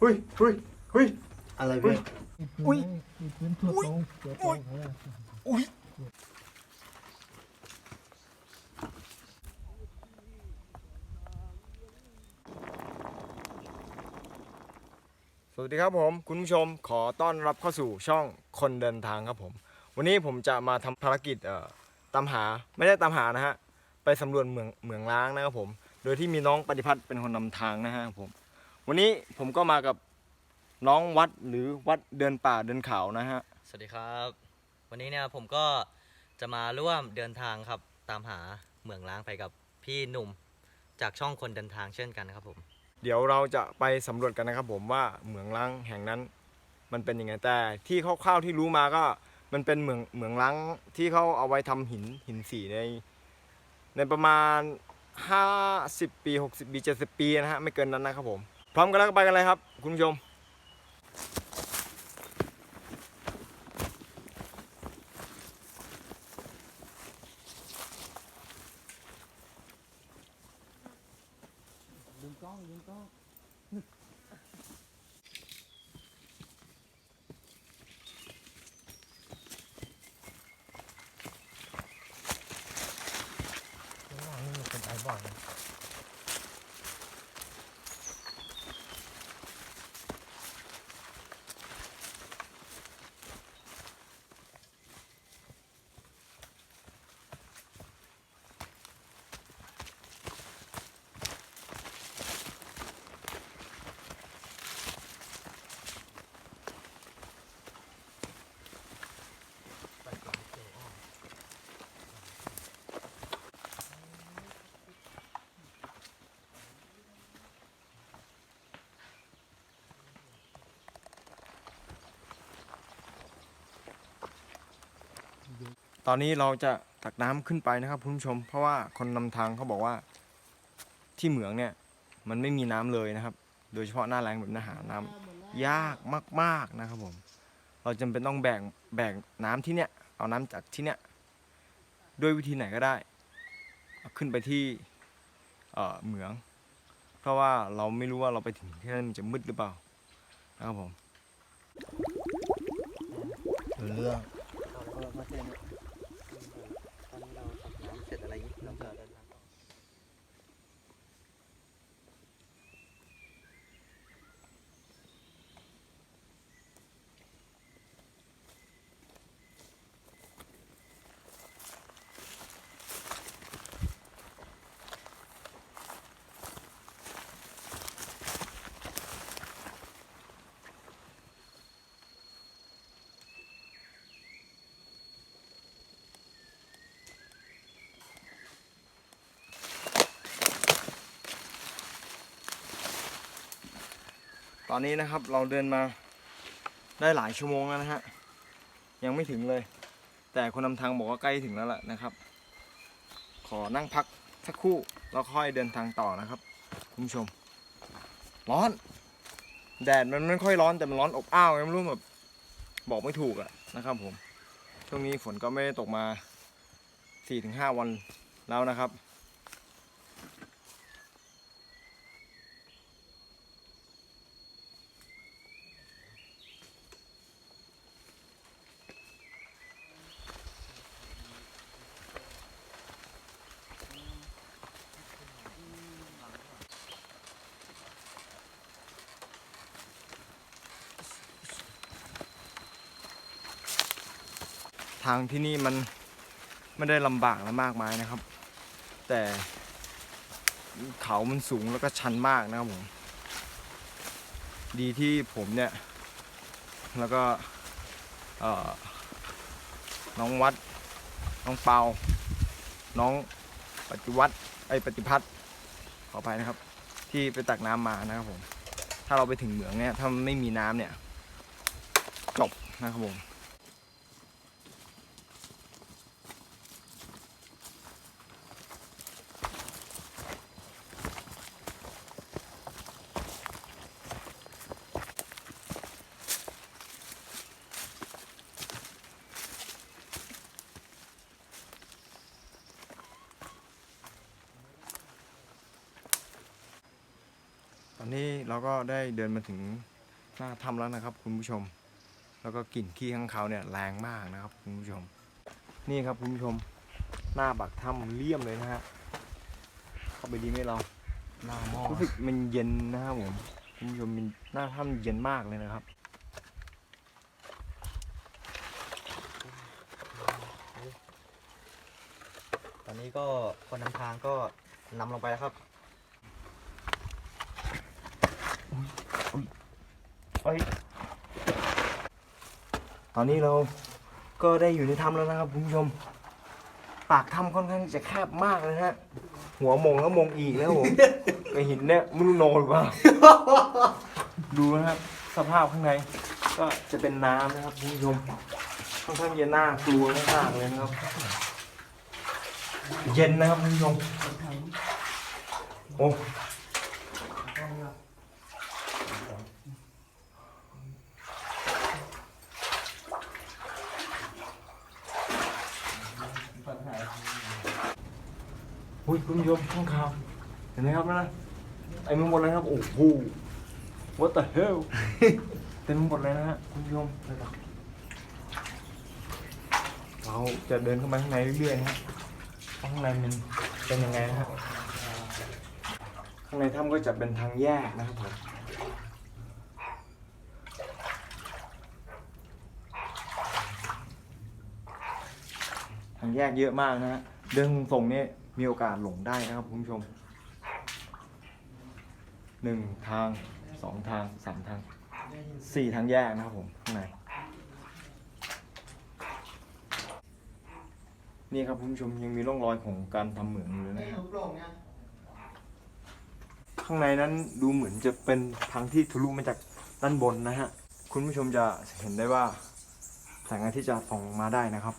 เฮ้ยเฮ้ยเฮ้ยอะไรเฮ้พี่ยอุ้ยมีพื้นทั่วตรงตัวตรงเขาอะอุ้ยสวัสดีครับผมคุณผู้ชมขอต้อนรับเข้าสู่ช่องคนเดินทางครับผม วันนี้ผมจะมาทำภารกิจเอ่อตามหาไม่ได้ตามหานะฮะไปสำรวจเหมืองเหมืองล้างนะครับผม โดยที่มีน้องปฏิพัฒน์เป็นคนนำทางนะฮะผม วันนี้ผมก็มากับน้องวัดหรือวัดเดินป่าเดินเขานะฮะ สวัสดีครับ วันนี้เนี่ยผมก็จะมาร่วมเดินทางครับตามหาเหมืองล้างไปกับพี่หนุ่ม จากช่องคนเดินทางเช่นกันนะครับผม เดี๋ยวเราจะไปสำรวจกันนะครับผมว่าเหมืองล้างแห่งนั้น มันเป็นยังไงแต่ที่คร่าวๆที่รู้มาก็มันเป็นเหมืองเหมืองล้างที่เขาเอาไว้ทำหินหินสีใน ในประมาณ 50 ปี 60 ปี 70 ปีนะฮะไม่เกินนั้นนะครับผม พร้อมกันแล้วก็ไปกันเลยครับ คุณผู้ชม ดึงกล้องดึงกล้อง ข้างล่างนี่มันเป็นไอบ่อนนะ ตอนนี้เราจะตักน้ำขึ้นไปนะครับคุณผู้ชม เพราะว่าคนนำทางเขาบอกว่า ที่เหมืองเนี่ย มันไม่มีน้ำเลยนะครับ โดยเฉพาะหน้าแล้งแบบนี้หาน้ำยากมากๆนะครับผม เราจำเป็นต้องแบ่งแบ่งน้ำที่เนี่ย เอาน้ำจากที่เนี่ยด้วยวิธีไหนก็ได้เอาขึ้นไปที่เอ่อเหมือง เพราะว่าเราไม่รู้ว่าเราไปถึงที่นั่นมันจะมืดหรือเปล่านะครับผมเรื่อง เรามาเซ็นตอนนี้ เสร็จอะไรอย่างนี้เราจ ตอนนี้นะครับเราเดินมาได้หลายชั่วโมงแล้วนะฮะ ยังไม่ถึงเลย แต่คนนำทางบอกว่าใกล้ถึงแล้วแหละนะครับ ขอนั่งพักสักครู่แล้วค่อยเดินทางต่อนะครับคุณผู้ชม ร้อน แดดมันไม่ค่อยร้อนแต่มันร้อนอบอ้าวไงไม่รู้แบบบอกไม่ถูกอะนะครับผมช่วงนี้ฝนก็ไม่ได้ตกมา 4-5 วันแล้วนะครับ ทางที่นี่มันไม่ได้ลำบากและมากมายนะครับ แต่เขามันสูงแล้วก็ชันมากนะครับผมดีที่ผมเนี่ย แล้วก็น้องวัด น้องเปา น้องปฏิวัติไอปฏิพัฒน์ขออภัยนะครับ ที่ไปตักน้ำมานะครับผม ถ้าเราไปถึงเหมืองเนี่ย ถ้าไม่มีน้ำเนี่ย จบนะครับผม ตอน อนนี้เราก็ ได้เดินมาถึงหน้าถ้ำแล้วนะครับ คุณผู้ชม แล้วก็กลิ่นขี้ข้างคาเนี่ยแรงมากนะครับ คุณผู้ชม นี่ครับคุณผู้ชม หน้าบักถ้ำเลี่ยมเลยนะฮะเข้าไปดีไหมเราหน้ามอรู้สึกมันเย็นนะครับผมคุณผู้ชมมันหน้าถ้ำเย็นมากเลยนะครับตอนนี้ก็คนนำทางก็นำลงไปแล้วครับ ตอนนี้เราก็ได้อยู่ในถ้ำแล้วนะครับคุณผู้ชม ปากถ้ำค่อนข้างจะแคบมากเลยฮะ หัวมงแล้วมงอีกแล้วผมก็หินเนี่ยไม่รู้โนหรือเปล่า ดูนะครับสภาพข้างใน ก็จะเป็นน้ำนะครับคุณผู้ชมค่อนข้างจะน่ากลัวมากๆเลยนะครับ เย็นนะครับคุณผู้ชมโอ้หุ้ย คุณผู้ชมข้างข่าวเห็นไหมครับนะไอ้มึงหมดเลยครับ โอ้โห what the hell เต็มไปหมดเลยนะฮะคุณผู้ชมเราจะเดินเข้ามาข้างในเรื่อยๆนะฮะว่าข้างในมันเป็นยังไงนะฮะข้างในถ้ำก็จะเป็นทางแยกนะครับผมทางแยกเยอะมากนะฮะเดินส่งๆนี่ มีโอกาสหลงได้นะครับคุณผู้ชมหนึ่งทางสองทางสามทางสี่ทางแยกนะครับผมข้างในนี่ครับคุณผู้ชมยังมีร่องรอยของการทำเหมืองอยู่เลยนะฮะข้างในนั้นดูเหมือนจะเป็นทางที่ทะลุมาจากด้านบนนะฮะคุณผู้ชมจะเห็นได้ว่าแสงอาทิตย์จะส่องมาได้นะครับ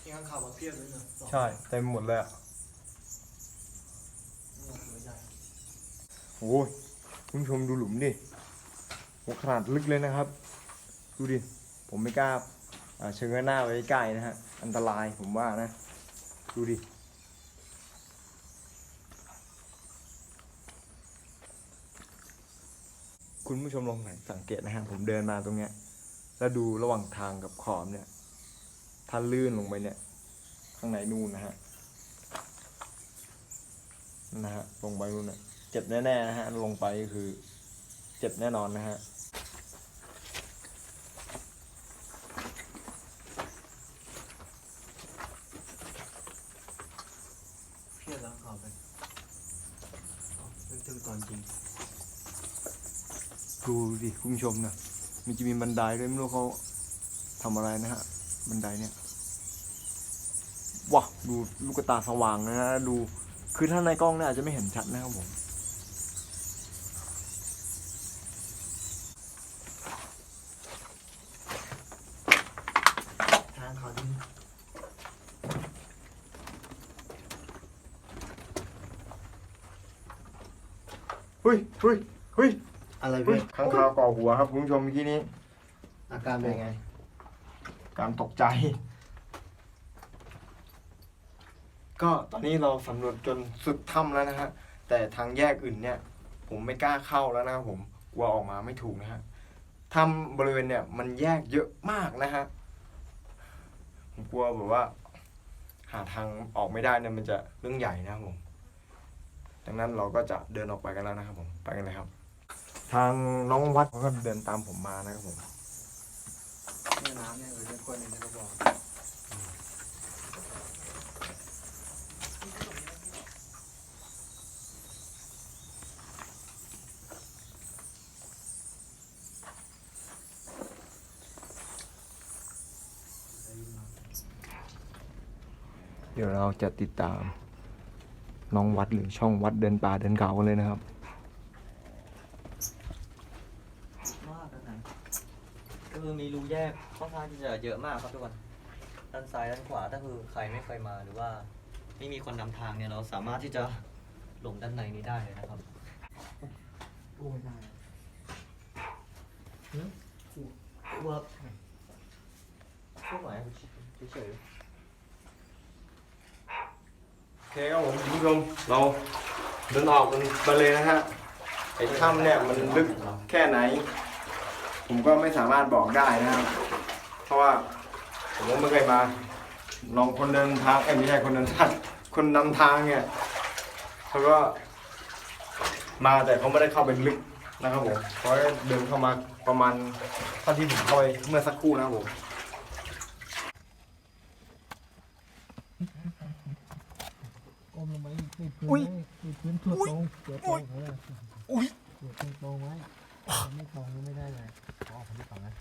ที่ข้างข่าวมาเพียบเลยเนอะใช่เต็มหมดเลยอะโอ้ยคุณผู้ชมดูหลุมดิโหขนาดลึกเลยนะครับ ดูดิ ผมไม่กล้าอ่าเชิงหน้าไว้ใกล้นะฮะ อันตรายผมว่านะ ดูดิ คุณผู้ชมลองสังเกตนะฮะ ผมเดินมาตรงเนี้ย แล้วดูระหว่างทางกับขอบเนี่ย ถ้าลื่นลงไปเนี่ย ข้างในนู่นนะฮะนะฮะลงไปนู่นนะเจ็บแน่ๆนะฮะลงไปก็คือเจ็บแน่นอนนะฮะเพียบแล้วข่าวไปนึกถึงตอนจริงดูดิคุณผู้ชมนะมันจะมีบันไดด้วยไม่รู้เขาทำอะไรนะฮะ บันไดเนี่ย ว้าดูลูกตาสว่างนะฮะดู คือถ้าในกล้องเนี่ยอาจจะไม่เห็นชัดนะครับผมทางเขาดินเฮ้ยเฮ้ยเฮ้ยอะไรเฮ้เว้ยยข้างคาวก่อหัวครับคุณผู้ชมเมื่อกี้นี้ อาการเป็นไง การตกใจ ก็ตอนนี้เราสำรวจจนสุดถ้ำแล้วนะฮะ แต่ทางแยกอื่นเนี่ย ผมไม่กล้าเข้าแล้วนะครับผมกลัวออกมาไม่ถูกนะฮะถ้ำบริเวณเนี่ยมันแยกเยอะมากนะฮะ ผมกลัวแบบว่า หาทางออกไม่ได้เนี่ยมันจะเรื่องใหญ่นะครับผม ดังนั้นเราก็จะเดินออกไปกันแล้วนะครับผม ไปกันเลยครับ ทางน้องวัดเขาก็เดินตามผมมานะครับผม แม่น้ำเนี่ยเออเป็นคนในกระบอก เดี๋ยวเราจะติดตามน้องวัดหรือช่องวัดเดินป่าเดินเขากันเลยนะครับ มากขนาดก็คือมีรูแยกค่อนข้างที่จะเยอะมากครับทุกคนด้านซ้ายด้านขวาถ้าคือใครไม่เคยมาหรือว่าไม่มีคนนำทางเนี่ยเราสามารถที่จะหลงด้านในนี้ได้เลยนะครับโอ้ยได้ว่าพวกไหนเฉย เคครับผมคุณผู้ชมเราเดินออกกันไปเลยนะฮะไอ้ถ้ำเนี่ยมันลึกแค่ไหน ผมก็ไม่สามารถบอกได้นะครับเพราะว่าผมก็ไม่เคยมา ลองคนเดินทางเอ้ยไม่ใช่คนเดินทางคนนำทางเนี่ยเขาก็มาแต่เขาไม่ได้เข้าไปลึกนะครับผมเขาเดินเข้ามาประมาณเท่าที่ผมเข้าไปเมื่อสักครู่นะครับผม มลงไปติดพื้นไว้ติดพื้นตัวตรงตัวตรงเอออุ้ยตัวตรงตรงไว้ไม่ตรงก็ไม่ได้เลยอ๋อผมไม่ตรงนะ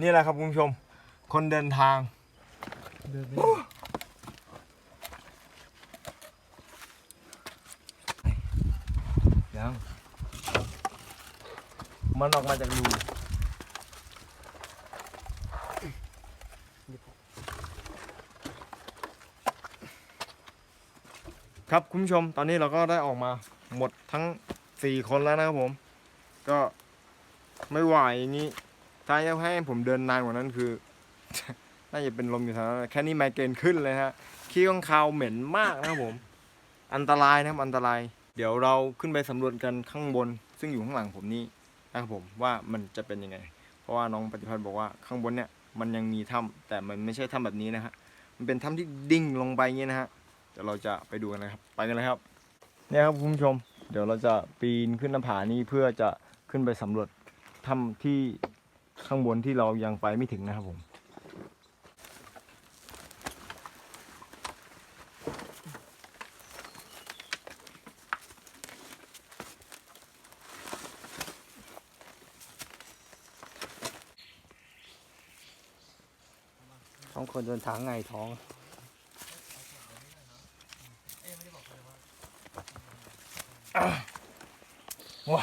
นี่แหละครับคุณผู้ชม คนเดินทาง เดินไปยังมันออกมาจากรู ครับคุณผู้ชมตอนนี้เราก็ได้ออกมาหมดทั้ง4คนแล้วนะครับผม ก็ไม่ไหวอย่างนี้ถ้าจะให้ผมเดินนานกว่านั้นคือ น่าจะเป็นลมอยู่แถวนั้นแค่นี้ไมเกรนขึ้นเลยฮะขี้ข้างคาวเหม็นมากนะครับผม อันตรายนะครับอันตราย เดี๋ยวเราขึ้นไปสำรวจกันข้างบน ซึ่งอยู่ข้างหลังผมนี่นะครับผมว่ามันจะเป็นยังไง เพราะว่าน้องปฏิพัฒน์บอกว่าข้างบนเนี่ยมันยังมีถ้ำแต่มันไม่ใช่ถ้ำแบบนี้นะฮะมันเป็นถ้ำที่ดิ่งลงไปอย่างนี้นะฮะ เดี๋ยวเราจะไปดูกันนะครับ ไปกันเลยครับ เนี่ยครับคุณผู้ชม เดี๋ยวเราจะปีนขึ้นหน้าผานี้เพื่อจะขึ้นไปสำรวจถ้ำที่ข้างบนที่เรายังไปไม่ถึงนะครับผมท้องคนเดินทางไงท้อง ว้า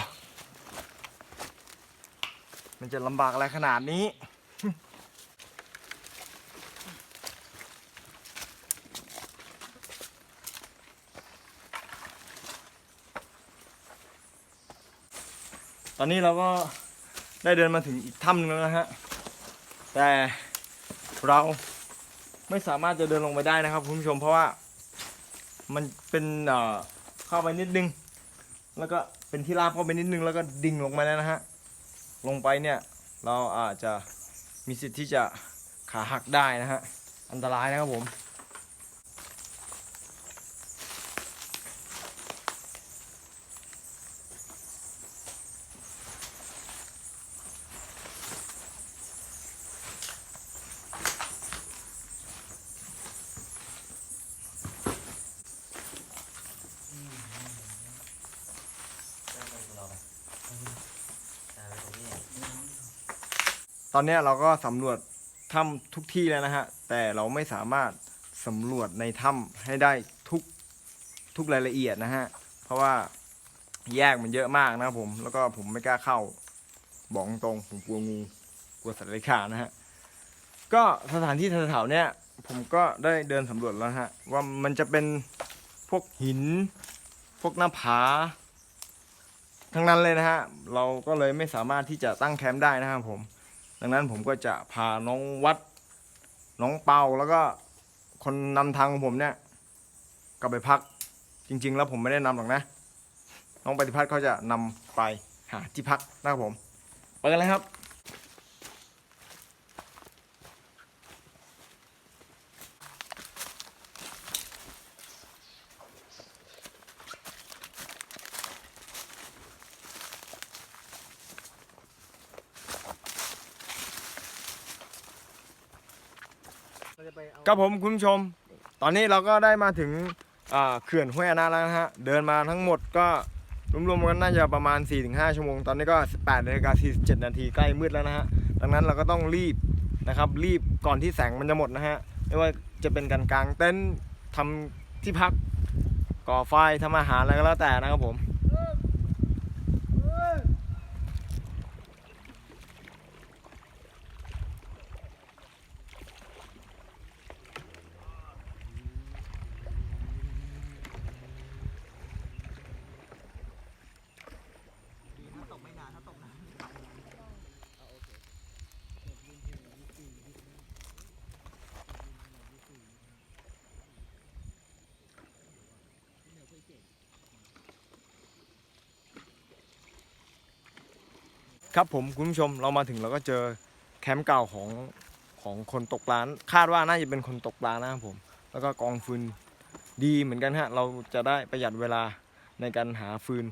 มัน จะลำบากอะไรขนาดนี้ ตอนนี้เราก็ได้เดินมาถึงอีกถ้ำหนึงแล้วนะฮะ แต่เราไม่สามารถจะเดินลงไปได้นะครับคุณผู้ชมเพราะว่ามันเป็นเข้าไปนิดนึง แล้วก็เป็นที่ราบเข้าไปนิดนึงแล้วก็ดิ่งลงมาแล้วนะฮะ ลงไปเนี่ยเราอาจจะมีสิทธิ์ที่จะขาหักได้นะฮะอันตรายนะครับผม อนนี้เราก็สำรวจถ้ำทุกที่แล้วนะฮะ แต่เราไม่สามารถสำรวจในถ้ำให้ได้ทุกทุกรายละเอียดนะฮะ เพราะว่าแยกมันเยอะมากนะครับผม แล้วก็ผมไม่กล้าเข้า บอกตรงผมกลัวงู กลัวสัตว์เลื้อยคลานนะฮะ ก็สถานที่แถวๆเนี้ยผมก็ได้เดินสำรวจแล้วฮะ ว่ามันจะเป็นพวกหิน พวกหน้าผา ทั้งนั้นเลยนะฮะ เราก็เลยไม่สามารถที่จะตั้งแคมป์ได้นะครับผม ดังนั้นผมก็จะพาน้องวัด น้องเปาแล้วก็คนนำทางของผมเนี่ยกลับไปพัก จริง ๆ แล้วผมไม่ได้นำหรอกนะ น้องปฏิพัฒน์เขาจะนำไปหาที่พักนะครับผม ไปกันเลยครับ ครับผมคุณผู้ชม ตอนนี้เราก็ได้มาถึงเขื่อนห้วยอานาแล้วนะฮะ เดินมาทั้งหมดก็รวมๆกันน่าจะประมาณ 4-5 ชั่วโมง ตอนนี้ก็ 18นาฬิกา47 นาทีใกล้มืดแล้วนะฮะ ดังนั้นเราก็ต้องรีบนะครับ รีบก่อนที่แสงมันจะหมดนะฮะ ไม่ว่าจะเป็นการกางเต็นท์ทำที่พักก่อไฟทำอาหารอะไรก็แล้วแต่นะครับผม ครับผมคุณผู้ชมเรามาถึงเราก็เจอแคมป์เก่าของของคนตกปลาคาดว่าน่าจะเป็นคนตกปลานะครับผม แล้วก็กองฟืนดีเหมือนกันฮะ เราจะได้ประหยัดเวลาในการหาฟืน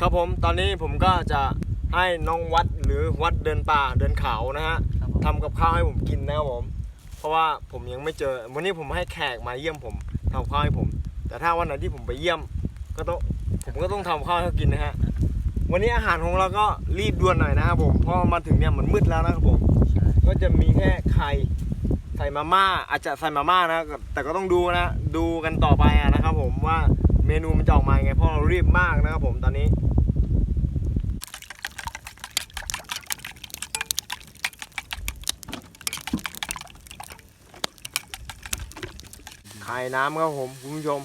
ครับผมตอนนี้ผมก็จะให้น้องวัดหรือวัดเดินป่าเดินเขานะฮะครับผมทำกับข้าวให้ผมกินนะครับผม เพราะว่าผมยังไม่เจอวันนี้ผมให้แขกมาเยี่ยมผมทำข้าวให้ผม แต่ถ้าวันไหนที่ผมไปเยี่ยม ก็ต้องผมก็ต้องทำข้าวให้เขากินนะฮะวันนี้อาหารของเราก็รีบด่วนหน่อยนะครับผมเพราะมาถึงเนี่ยมันมืดแล้วนะครับผม ใช่ก็จะมีแค่ไข่ใส่มาม่าอาจจะใส่มาม่านะแต่ก็ต้องดูนะ ดูกันต่อไปอะนะครับผมว่า เมนูมันจะออกมายังไงเพราะเรารีบมากนะครับผมตอนนี้ไข่น้ำครับผมคุณผู้ชม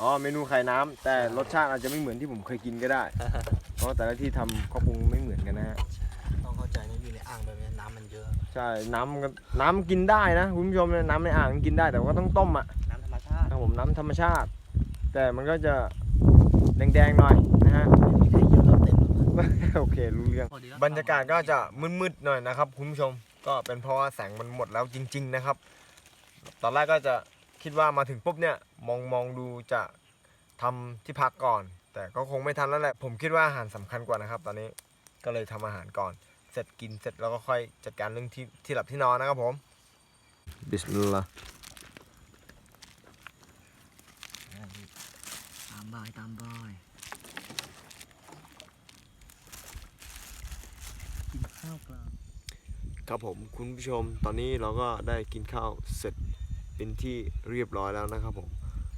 อ๋อเมนูไข่น้ำแต่รสชาติอาจจะไม่เหมือนที่ผมเคยกินก็ได้ เพราะแต่ละที่ทำก็ปรุงไม่เหมือนกันนะฮะต้องเข้าใจนะอยู่ในอ่างแบบนี้น้ำมันเยอะ ใช่น้ำมันก็น้ำกินได้นะคุณผู้ชมเนี่ยน้ำในอ่างกินได้แต่ว่าก็ต้องต้มอะน้ำธรรมชาติ ครับผมน้ำธรรมชาติ แต่มันก็จะแดงๆหน่อยนะฮะไม่มีใครเยอะเราเต็มแล้วโอเครู้เรื่องพอดีแล้วบรรยากาศก็จะมืดๆหน่อยนะครับคุณผู้ชม ก็เป็นเพราะว่าแสงมันหมดแล้วจริง ๆ นะครับ ตอนแรกก็จะคิดว่ามาถึงปุ๊บเนี่ยมองมองดูจะทำที่พักก่อน แต่ก็คงไม่ทันแล้วแหละ ผมคิดว่าอาหารสำคัญกว่านะครับ ตอนนี้ก็เลยทำอาหารก่อน เสร็จกินเสร็จแล้วก็ค่อยจัดการเรื่องที่ที่หลับที่นอนนะครับผมบิสมิลลาห์ ตาม บายตามบายกินข้าวกลางครับผมคุณผู้ชมตอนนี้เราก็ได้กินข้าวเสร็จเป็นที่เรียบร้อยแล้วนะครับผม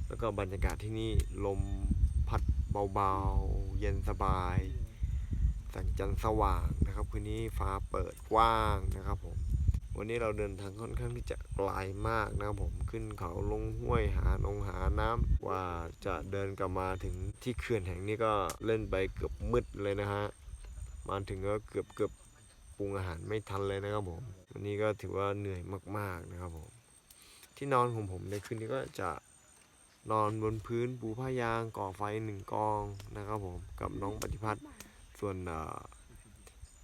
แล้วก็บรรยากาศที่นี่ลมพัดเบาๆ เย็นสบายแสงจันทร์สว่างนะครับคืนนี้ฟ้าเปิดกว้างนะครับผม วันนี้เราเดินทางค่อนข้างที่จะไกลมากนะผมขึ้นเขาลงห้วยหานงหาน้ำกว่าจะเดินกลับมาถึงที่เขื่อนแห่งนี้ก็เล่นไปเกือบมืดเลยนะฮะมาถึงก็เกือบเกือบปรุงอาหารไม่ทันเลยนะครับผม วันนี้ก็ถือว่าเหนื่อยมากๆนะครับผม ที่นอนของผมในคืนนี้ก็จะนอนบนพื้นปูผ้ายางก่อไฟหนึ่งกองนะครับผมกับน้องปฏิพัฒน์ส่วน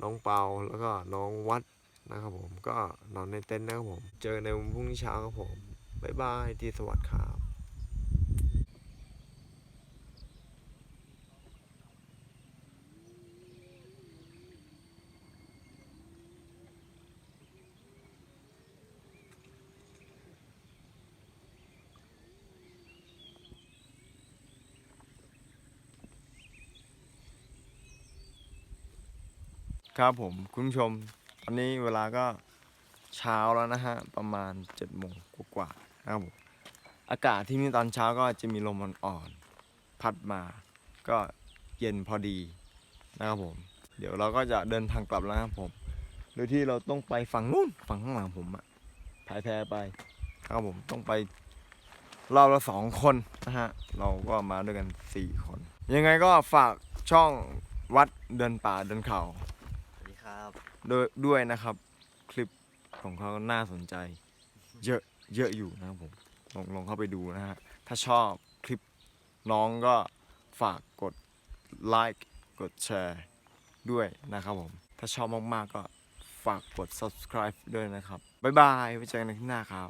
น้องเปาแล้วก็น้องวัด นะครับผมก็นอนในเต็นท์นะครับผม เจอในวันพรุ่งนี้เช้าครับผมบ๊ายบายที่สวัสดีครับครับผมคุณผู้ชม ตอนนี้เวลาก็เช้าแล้วนะฮะ ประมาณ7จ็ดโมงกว่าๆนะครับผมอากาศที่นี่ตอนเช้าก็จะมีลมอ่อนๆพัดมา ก็เย็นพอดีนะครับผม เดี๋ยวเราก็จะเดินทางกลับแล้วครับผมโดยที่เราต้องไปฝั่งนู้นฝั่งข้างหลังผมอะพายแพไปครับผมต้องไปเรอบละสองคนนะฮะ เราก็มาด้วยกันสี่คน ยังไงก็ฝากช่องวัดเดินป่าเดินเขาับด้วยด้วยนะครับ คลิปของเขาน่าสนใจ เยอะเยอะอยู่นะครับผมลองลองเข้าไปดูนะฮะถ้าชอบคลิปน้องก็ฝากกดไลค์กดแชร์ด้วยนะครับผมถ้าชอบมากๆก็ฝากกด subscribe ด้วยนะครับ บ๊ายบายไว้เจอกันในคลิปหน้าครับ